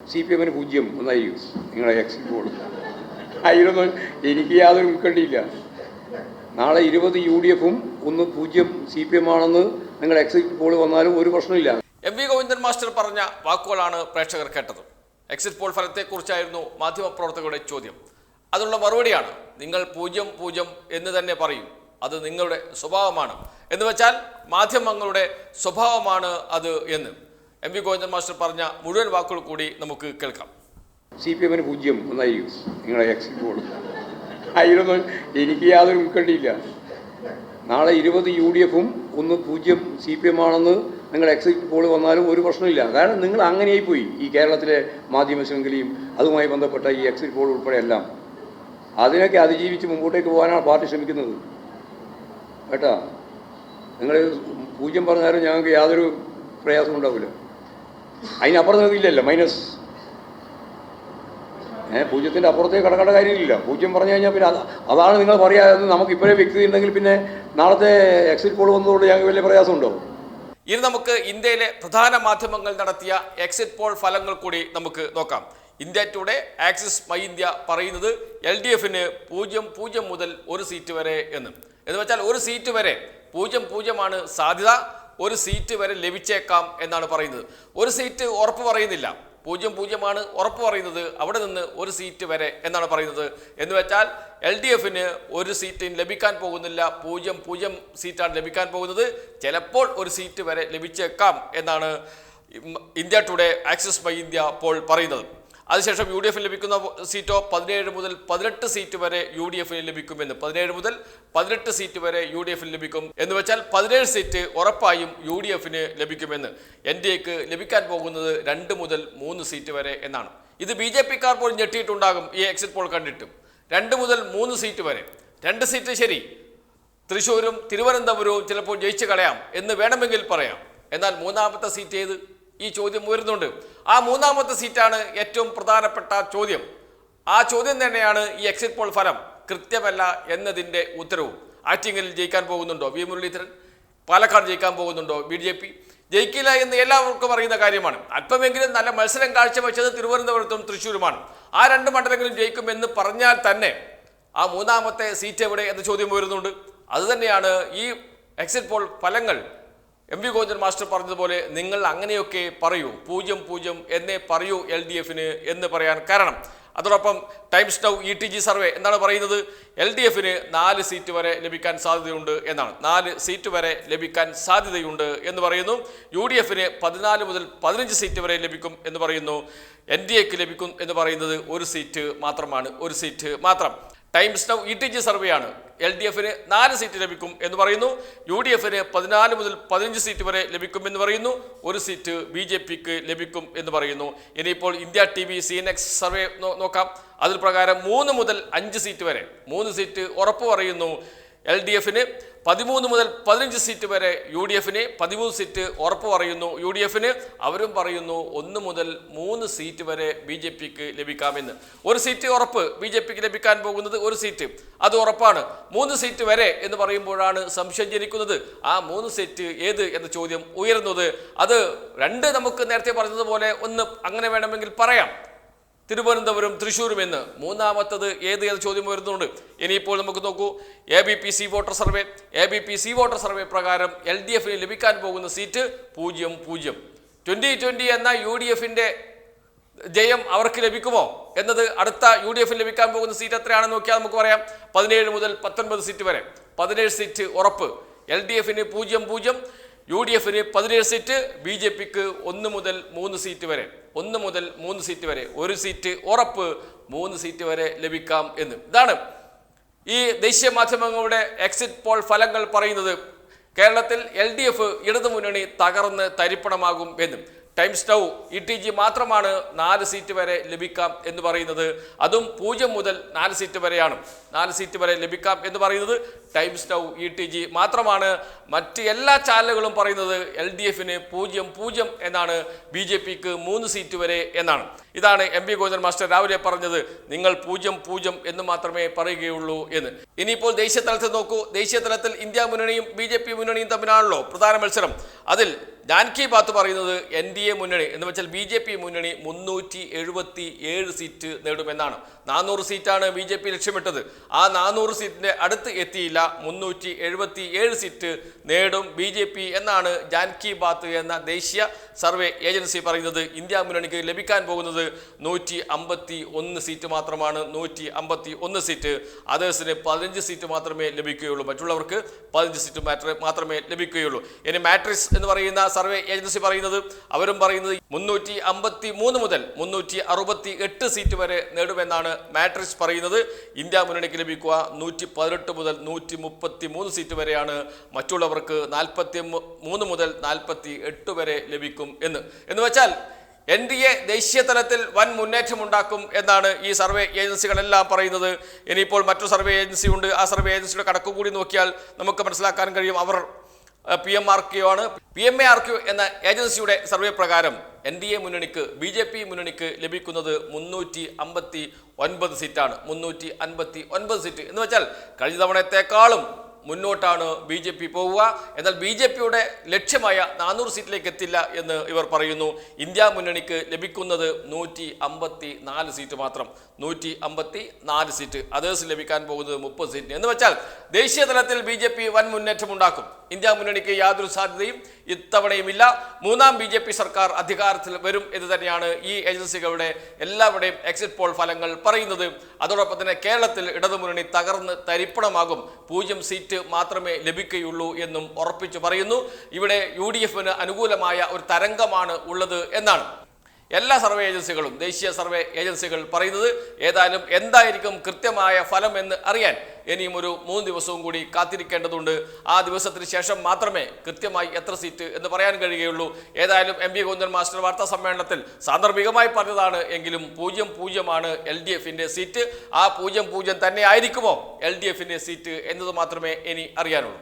C P എമ്മിന് പൂജ്യം ഒന്നായിരിക്കും നിങ്ങളുടെ എക്സിറ്റ് പോൾ അതിലൊന്നും എനിക്ക് യാതൊരു ഉൾക്കണ്ടിയില്ല നാളെ ഇരുപത് യു ഡി എഫും ഒന്ന് പൂജ്യം സി പി എം ആണെന്ന് നിങ്ങളുടെ എക്സിറ്റ് പോൾ വന്നാലും ഒരു പ്രശ്നമില്ല എം വി ഗോവിന്ദൻ മാസ്റ്റർ പറഞ്ഞ വാക്കുകളാണ് പ്രേക്ഷകർ കേട്ടത്. എക്സിറ്റ് പോൾ ഫലത്തെക്കുറിച്ചായിരുന്നു മാധ്യമപ്രവർത്തകരുടെ ചോദ്യം. അതിനുള്ള മറുപടിയാണ് നിങ്ങൾ പൂജ്യം പൂജ്യം എന്ന് തന്നെ പറയും. അത് നിങ്ങളുടെ സ്വഭാവമാണ്. എന്ന് വെച്ചാൽ മാധ്യമങ്ങളുടെ സ്വഭാവമാണ് അത് എന്ന്. എം വി ഗോവിന്ദൻ മാസ്റ്റർ പറഞ്ഞ മുഴുവൻ വാക്കുകൾ കൂടി നമുക്ക് കേൾക്കാം. സി പി എമ്മിന് പൂജ്യം ഒന്നായിരിക്കും നിങ്ങളെ എക്സിറ്റ് പോൾ അതിലൊന്നും എനിക്ക് യാതൊരു ഉൾക്കണ്ടിയില്ല നാളെ ഇരുപത് യു ഡി എഫും ഒന്ന് പൂജ്യം സി പി എം ആണെന്ന് നിങ്ങൾ എക്സിറ്റ് പോൾ വന്നാലും ഒരു പ്രശ്നമില്ല. കാരണം നിങ്ങൾ അങ്ങനെയായി പോയി ഈ കേരളത്തിലെ മാധ്യമ ശൃംഖലയും അതുമായി ബന്ധപ്പെട്ട ഈ എക്സിറ്റ് പോൾ ഉൾപ്പെടെ എല്ലാം. അതിനൊക്കെ അതിജീവിച്ച് മുമ്പോട്ടേക്ക് പോകാനാണ് പാർട്ടി ശ്രമിക്കുന്നത്. കേട്ടാ? നിങ്ങൾ പൂജ്യം പറഞ്ഞാലും ഞങ്ങൾക്ക് യാതൊരു പ്രയാസവും ഉണ്ടാവില്ല. അതിനപ്പുറം നിങ്ങൾക്ക് ഇല്ലല്ലോ മൈനസ് ഏഹ് പൂജ്യത്തിന്റെ അപ്പുറത്തേക്ക് കടക്കേണ്ട കാര്യമില്ല പൂജ്യം പറഞ്ഞു കഴിഞ്ഞാൽ പിന്നെ അത് അതാണ് നിങ്ങൾ പറയാതെ നമുക്ക് ഇപ്പോഴേ വ്യക്തി ഉണ്ടെങ്കിൽ പിന്നെ നാളത്തെ എക്സിറ്റ് പോൾ വന്നതുകൊണ്ട് ഞങ്ങൾക്ക് വലിയ പ്രയാസമുണ്ടോ? ഇനി നമുക്ക് ഇന്ത്യയിലെ പ്രധാന മാധ്യമങ്ങൾ നടത്തിയ എക്സിറ്റ് പോൾ ഫലങ്ങൾ കൂടി നമുക്ക് നോക്കാം. India today Axis my India പറയുന്നത് എൽ ഡി എഫിന് പൂജ്യം പൂജ്യം മുതൽ ഒരു സീറ്റ് വരെ എന്ന്. എന്ന് വെച്ചാൽ ഒരു സീറ്റ് വരെ പൂജ്യം പൂജ്യമാണ് സാധ്യത. ഒരു സീറ്റ് വരെ ലഭിച്ചേക്കാം എന്നാണ് പറയുന്നത്. ഒരു സീറ്റ് ഉറപ്പ് പറയുന്നില്ല. പൂജ്യം പൂജ്യമാണ് ഉറപ്പ് പറയുന്നത്. അവിടെ നിന്ന് ഒരു സീറ്റ് വരെ എന്നാണ് പറയുന്നത്. എന്ന് വെച്ചാൽ എൽ ഡി എഫിന് ഒരു സീറ്റ് ലഭിക്കാൻ പോകുന്നില്ല. പൂജ്യം പൂജ്യം സീറ്റാണ് ലഭിക്കാൻ പോകുന്നത്. ചിലപ്പോൾ ഒരു സീറ്റ് വരെ ലഭിച്ചേക്കാം എന്നാണ് India today Axis by India poll പറയുന്നത്. അതിനുശേഷം യു ഡി എഫിന് ലഭിക്കുന്ന സീറ്റോ പതിനേഴ് മുതൽ പതിനെട്ട് സീറ്റ് വരെ യു ഡി എഫിന് ലഭിക്കുമെന്ന്. പതിനേഴ് മുതൽ പതിനെട്ട് സീറ്റ് വരെ യു ഡി എഫിന് ലഭിക്കും എന്ന് വെച്ചാൽ പതിനേഴ് സീറ്റ് ഉറപ്പായും യു ഡി എഫിന് ലഭിക്കുമെന്ന്. എൻ ഡി എക്ക് ലഭിക്കാൻ പോകുന്നത് രണ്ട് മുതൽ മൂന്ന് സീറ്റ് വരെ എന്നാണ്. ഇത് ബി ജെ പിക്കാർ പോലും ഞെട്ടിയിട്ടുണ്ടാകും ഈ എക്സിറ്റ് പോൾ കണ്ടിട്ടും. രണ്ട് മുതൽ മൂന്ന് സീറ്റ് വരെ. രണ്ട് സീറ്റ് ശരി. തൃശ്ശൂരും തിരുവനന്തപുരവും ചിലപ്പോൾ ജയിച്ചു കളയാം എന്ന് വേണമെങ്കിൽ പറയാം. എന്നാൽ മൂന്നാമത്തെ സീറ്റ് ഏത്? ഈ ചോദ്യം ഉയരുന്നുണ്ട്. ആ മൂന്നാമത്തെ സീറ്റാണ് ഏറ്റവും പ്രധാനപ്പെട്ട ചോദ്യം. ആ ചോദ്യം തന്നെയാണ് ഈ എക്സിറ്റ് പോൾ ഫലം കൃത്യമല്ല എന്നതിന്റെ ഉത്തരവും. ആറ്റിങ്ങൽ ജയിക്കാൻ പോകുന്നുണ്ടോ? വി. മുരളീധരൻ? പാലക്കാട് ജയിക്കാൻ പോകുന്നുണ്ടോ? B J P? ജയിക്കില്ല എന്ന് എല്ലാവർക്കും അറിയുന്ന കാര്യമാണ്. അല്പമെങ്കിലും നല്ല മത്സരം കാഴ്ചവെച്ചത് തിരുവനന്തപുരത്തും തൃശ്ശൂരുമാണ്. ആ രണ്ട് മണ്ഡലങ്ങളും ജയിക്കുമെന്ന് പറഞ്ഞാൽ തന്നെ ആ മൂന്നാമത്തെ സീറ്റ് എവിടെ എന്ന ചോദ്യം വരുന്നുണ്ട് അതുതന്നെയാണ് ഈ എക്സിറ്റ് പോൾ ഫലങ്ങൾ എം വി ഗോവിന്ദൻ മാസ്റ്റർ പറഞ്ഞതുപോലെ നിങ്ങൾ അങ്ങനെയൊക്കെ പറയൂ. പൂജ്യം പൂജ്യം എന്നേ പറയൂ എൽ ഡി എഫിന് എന്ന് പറയാൻ കാരണം. അതോടൊപ്പം Times Now E T G survey എന്താണ് പറയുന്നത്? എൽ ഡി എഫിന് നാല് സീറ്റ് വരെ ലഭിക്കാൻ സാധ്യതയുണ്ട് എന്നാണ്. നാല് സീറ്റ് വരെ ലഭിക്കാൻ സാധ്യതയുണ്ട് എന്ന് പറയുന്നു. യു ഡി എഫിന് പതിനാല് മുതൽ പതിനഞ്ച് സീറ്റ് വരെ ലഭിക്കും എന്ന് പറയുന്നു. എൻ ഡി എക്ക് ലഭിക്കും എന്ന് പറയുന്നത് ഒരു സീറ്റ് മാത്രമാണ്. ഒരു സീറ്റ് മാത്രം. Times Now E T G survey ആണ് എൽ ഡി എഫിന് നാല് സീറ്റ് ലഭിക്കും എന്ന് പറയുന്നു. യു ഡി എഫിന് പതിനാല് മുതൽ പതിനഞ്ച് സീറ്റ് വരെ ലഭിക്കുമെന്ന് പറയുന്നു. ഒരു സീറ്റ് ബി ജെ പിക്ക് ലഭിക്കും എന്ന് പറയുന്നു. ഇനിയിപ്പോൾ India TV C N X survey നോക്കാം. അതിൽ പ്രകാരം മൂന്ന് മുതൽ അഞ്ച് സീറ്റ് വരെ. മൂന്ന് സീറ്റ് ഉറപ്പ് പറയുന്നു. എൽ ഡി എഫിന് പതിമൂന്ന് മുതൽ പതിനഞ്ച് സീറ്റ് വരെ യു ഡി എഫിന് പതിമൂന്ന് സീറ്റ് ഉറപ്പ് പറയുന്നു. യു ഡി എഫിന് അവരും പറയുന്നു ഒന്ന് മുതൽ മൂന്ന് സീറ്റ് വരെ ബി ജെ പിക്ക് ലഭിക്കാമെന്ന്. ഒരു സീറ്റ് ഉറപ്പ് ബി ജെ പിക്ക് ലഭിക്കാൻ പോകുന്നത് ഒരു സീറ്റ്. അത് ഉറപ്പാണ്. മൂന്ന് സീറ്റ് വരെ എന്ന് പറയുമ്പോഴാണ് സംശയം ജനിക്കുന്നത്. ആ മൂന്ന് സീറ്റ് ഏത് എന്ന ചോദ്യം ഉയരുന്നത്. അത് രണ്ട് നമുക്ക് നേരത്തെ പറഞ്ഞതുപോലെ ഒന്ന് അങ്ങനെ വേണമെങ്കിൽ പറയാം. തിരുവനന്തപുരം തൃശ്ശൂരും എന്ന് മൂന്നാമത്തത് ഏത് ഏത് ചോദ്യം വരുന്നുണ്ട് ഇനിയിപ്പോൾ നമുക്ക് നോക്കൂ. A B P C voter survey A B P C voter survey പ്രകാരം എൽ ഡി എഫിന് ലഭിക്കാൻ പോകുന്ന സീറ്റ് പൂജ്യം പൂജ്യം. ട്വന്റി ട്വന്റി എന്ന യു ഡി എഫിന്റെ ജയം അവർക്ക് ലഭിക്കുമോ? എന്നത് അടുത്ത യു ഡി എഫിൽ ലഭിക്കാൻ പോകുന്ന സീറ്റ് എത്രയാണെന്ന് നോക്കിയാൽ നമുക്ക് പറയാം. പതിനേഴ് മുതൽ പത്തൊൻപത് സീറ്റ് വരെ. പതിനേഴ് സീറ്റ് ഉറപ്പ്. എൽ ഡി എഫിന് പൂജ്യം പൂജ്യം. യു ഡി എഫിന് പതിനേഴ് സീറ്റ് ബി ജെ പിക്ക് ഒന്ന് മുതൽ മൂന്ന് സീറ്റ് വരെ. ഒന്ന് മുതൽ മൂന്ന് സീറ്റ് വരെ. ഒരു സീറ്റ് ഉറപ്പ് മൂന്ന് സീറ്റ് വരെ ലഭിക്കാം എന്ന്. ഇതാണ് ഈ ദേശീയ മാധ്യമങ്ങളുടെ എക്സിറ്റ് പോൾ ഫലങ്ങൾ പറയുന്നത്. കേരളത്തിൽ എൽ ഡി എഫ് ഇടതുമുന്നണി തകർന്ന് തരിപ്പണമാകും എന്നും. Times Now E T G മാത്രമാണ് നാല് സീറ്റ് വരെ ലഭിക്കാം എന്ന് പറയുന്നത്. അതും പൂജ്യം മുതൽ നാല് സീറ്റ് വരെയാണ്. നാല് സീറ്റ് വരെ ലഭിക്കാം എന്ന് പറയുന്നത് Times Now E T G മാത്രമാണ് മറ്റ് എല്ലാ ചാനലുകളും പറയുന്നത് എൽ ഡി എഫിന് പൂജ്യം പൂജ്യം എന്നാണ് ബി ജെ പിക്ക് മൂന്ന് സീറ്റ് വരെ എന്നാണ്. ഇതാണ് എം പി ഗോവിന്ദൻ മാസ്റ്റർ രാവിലെ പറഞ്ഞത് നിങ്ങൾ പൂജ്യം പൂജ്യം എന്ന് മാത്രമേ പറയുകയുള്ളൂ എന്ന്. ഇനിയിപ്പോൾ ദേശീയ തലത്തിൽ നോക്കൂ ദേശീയ തലത്തിൽ ഇന്ത്യ മുന്നണിയും ബി ജെ പി മുന്നണിയും തമ്മിലാണല്ലോ പ്രധാന മത്സരം. അതിൽ ജാൻകി ബാത്ത് പറയുന്നത് എൻ ഡി എ മുന്നണി എന്ന് വെച്ചാൽ ബി ജെ പി മുന്നണി മുന്നൂറ്റി എഴുപത്തി ഏഴ് സീറ്റ് നേടുമെന്നാണ്. നാനൂറ് സീറ്റാണ് ബി ജെ പി ലക്ഷ്യമിട്ടത്. ആ നാനൂറ് സീറ്റിന്റെ അടുത്ത് എത്തിയില്ല. മുന്നൂറ്റി എഴുപത്തി ഏഴ് സീറ്റ് നേടും ബി ജെ പി എന്നാണ് ജാൻകി ബാത്ത് എന്ന ദേശീയ സർവേ ഏജൻസി പറയുന്നത്. ഇന്ത്യ മുന്നണിക്ക് ലഭിക്കാൻ പോകുന്നത് നൂറ്റി അമ്പത്തി ഒന്ന് സീറ്റ് മാത്രമാണ്. നൂറ്റി അമ്പത്തി ഒന്ന് സീറ്റ്. അതേഴ്സിന് പതിനഞ്ച് സീറ്റ് മാത്രമേ ലഭിക്കുകയുള്ളൂ. മറ്റുള്ളവർക്ക് പതിനഞ്ച് സീറ്റ് മാത്ര- മാത്രമേ ലഭിക്കുകയുള്ളൂ. ഇനി മാട്രിക്സ് എന്ന് പറയുന്ന സർവേ ഏജൻസി പറയുന്നത് അവരും പറയുന്നത് മുന്നൂറ്റി അമ്പത്തി മൂന്ന് മുതൽ മുന്നൂറ്റി അറുപത്തി എട്ട് സീറ്റ് വരെ നേടുമെന്നാണ് മാട്രിക്സ് പറയുന്നത്. ഇന്ത്യ മുന്നണിക്ക് ലഭിക്കുക നൂറ്റി പതിനെട്ട് മുതൽ നൂറ്റി മുപ്പത്തി മൂന്ന് സീറ്റ് വരെയാണ് മറ്റുള്ളവർക്ക് നാൽപ്പത്തി മൂന്ന് മുതൽ നാൽപ്പത്തി എട്ട് വരെ ലഭിക്കും എന്ന്. എന്ന് വെച്ചാൽ എൻ ഡി എ ദേശീയ തലത്തിൽ വൻ മുന്നേറ്റം ഉണ്ടാക്കും എന്നാണ് ഈ സർവേ ഏജൻസികളെല്ലാം പറയുന്നത്. ഇനിയിപ്പോൾ മറ്റു സർവേ ഏജൻസി ഉണ്ട് ആ സർവേ ഏജൻസിയുടെ കണക്ക് കൂടി നോക്കിയാൽ നമുക്ക് മനസ്സിലാക്കാൻ കഴിയും. അവർ പി എം ആർ ക്യു ആണ്. P M A R Q എന്ന ഏജൻസിയുടെ സർവേ പ്രകാരം എൻ ഡി എ മുന്നണിക്ക് ബി ജെ പി മുന്നണിക്ക് ലഭിക്കുന്നത് മുന്നൂറ്റി അമ്പത്തി ഒൻപത് സീറ്റാണ്. മുന്നൂറ്റി അൻപത്തി ഒൻപത് സീറ്റ്. എന്ന് വെച്ചാൽ കഴിഞ്ഞ തവണത്തെക്കാളും മുന്നോട്ടാണ് ബി ജെ പി പോവുക. എന്നാൽ ബി ജെ പിയുടെ ലക്ഷ്യമായ നാനൂറ് സീറ്റിലേക്ക് എത്തില്ല എന്ന് ഇവർ പറയുന്നു. ഇന്ത്യ മുന്നണിക്ക് ലഭിക്കുന്നത് നൂറ്റി അമ്പത്തി നാല് സീറ്റ് മാത്രം. നൂറ്റി അമ്പത്തി നാല് സീറ്റ്. അതേഴ്സ് ലഭിക്കാൻ പോകുന്നത് മുപ്പത് സീറ്റ് എന്ന് വെച്ചാൽ ദേശീയ തലത്തിൽ ബി ജെ പി വൻ മുന്നേറ്റമുണ്ടാക്കും. ഇന്ത്യ മുന്നണിക്ക് യാതൊരു സാധ്യതയും ഇത്തവണയുമില്ല മൂന്നാം ബി ജെ പി സർക്കാർ അധികാരത്തിൽ വരും എന്ന് തന്നെയാണ് ഈ ഏജൻസികളുടെ എല്ലാവരുടെയും എക്സിറ്റ് പോൾ ഫലങ്ങൾ പറയുന്നത്. അതോടൊപ്പം തന്നെ കേരളത്തിൽ ഇടതുമുന്നണി തകർന്ന് തരിപ്പണമാകും. പൂജ്യം സീറ്റ് മാത്രമേ ലഭിക്കുകയുള്ളൂ എന്നും ഉറപ്പിച്ചു പറയുന്നു. ഇവിടെ യു അനുകൂലമായ ഒരു തരംഗമാണ് ഉള്ളത് എന്നാണ്. എല്ലാ സർവേ ഏജൻസികളും ദേശീയ സർവേ ഏജൻസികൾ പറയുന്നത് ഏതായാലും എന്തായിരിക്കും കൃത്യമായ ഫലം എന്ന് അറിയാൻ ഇനിയും ഒരു മൂന്ന് ദിവസവും കൂടി കാത്തിരിക്കേണ്ടതുണ്ട്. ആ ദിവസത്തിന് ശേഷം മാത്രമേ കൃത്യമായി എത്ര സീറ്റ് എന്ന് പറയാൻ കഴിയുകയുള്ളൂ. ഏതായാലും എം പി ഗോവിന്ദൻ മാസ്റ്റർ വാർത്താ സമ്മേളനത്തിൽ സാന്ദർഭികമായി പറഞ്ഞതാണ് എങ്കിലും പൂജ്യം പൂജ്യമാണ് എൽ ഡി എഫിന്റെ സീറ്റ്. ആ പൂജ്യം പൂജ്യം തന്നെ ആയിരിക്കുമോ എൽ ഡി എഫിന്റെ സീറ്റ് എന്നത് മാത്രമേ ഇനി അറിയാനുള്ളൂ.